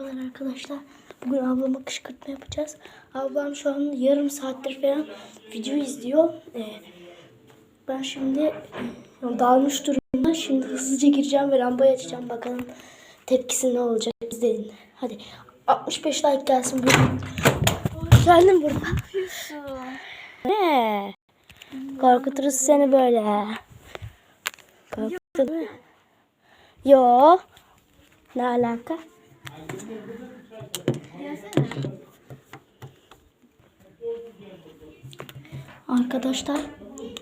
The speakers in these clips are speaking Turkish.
Merhabalar arkadaşlar. Bugün ablama kışkırtma yapacağız. Ablam şu an yarım saattir falan video izliyor. Ee, ben şimdi e, dalmış durumda. Şimdi hızlıca gireceğim ve lambayı açacağım. Bakalım tepkisi ne olacak. İzleyin. Hadi 65 like gelsin. Buyurun. Geldim burada. Ne? Korkuturuz seni böyle. Korktun mu? Yo. Ne alaka? Arkadaşlar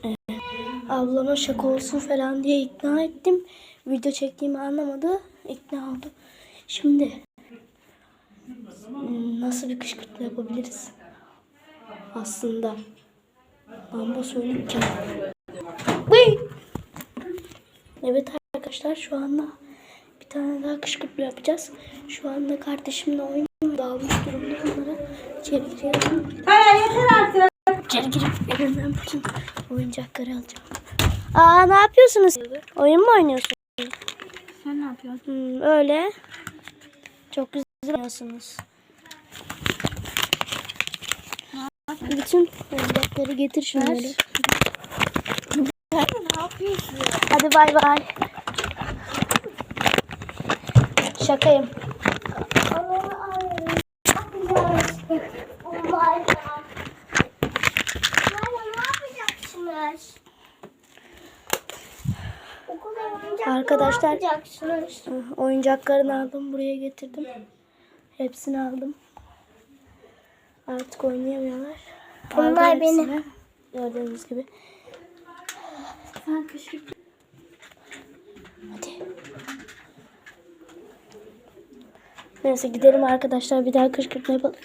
e, ablama şaka olsun falan diye ikna ettim. Video çektiğimi anlamadı. İkna oldu. Şimdi hmm, nasıl bir kışkırtma yapabiliriz? Aslında lamba söyleyeceğim. Evet arkadaşlar şu anda bir tane daha kışkırtma yapacağız. Şu anda kardeşimle oyun dağılmış durumda onlara içeri giriyorum. Hayır yeter artık. İçeri girip elimden bütün oyuncakları alacağım. Aa ne yapıyorsunuz? Oyun mu oynuyorsunuz? Sen ne yapıyorsun? Hmm, öyle. Çok güzel oynuyorsunuz. Bütün oyuncakları getir şunları. Hadi bay bay. Şakayım. Arkadaşlar oyuncaklarını aldım buraya getirdim. Hepsini aldım. Artık oynayamıyorlar. Bunlar benim. Gördüğünüz gibi. Sen kışkırt. Neyse gidelim arkadaşlar bir daha kışkırtma yapalım.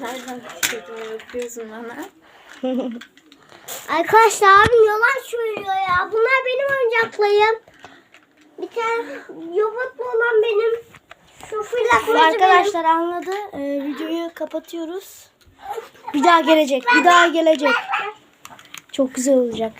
Nereden kışkırtma yapıyorsun bana? Arkadaşlar abim yalan söylüyor ya. Bunlar benim oyuncaklarım. Bir tane yobotlu olan benim. Şu fırlatmacı benim. Arkadaşlar anladı. Ee, videoyu kapatıyoruz. Bir daha gelecek. Bir daha gelecek. Çok güzel olacak.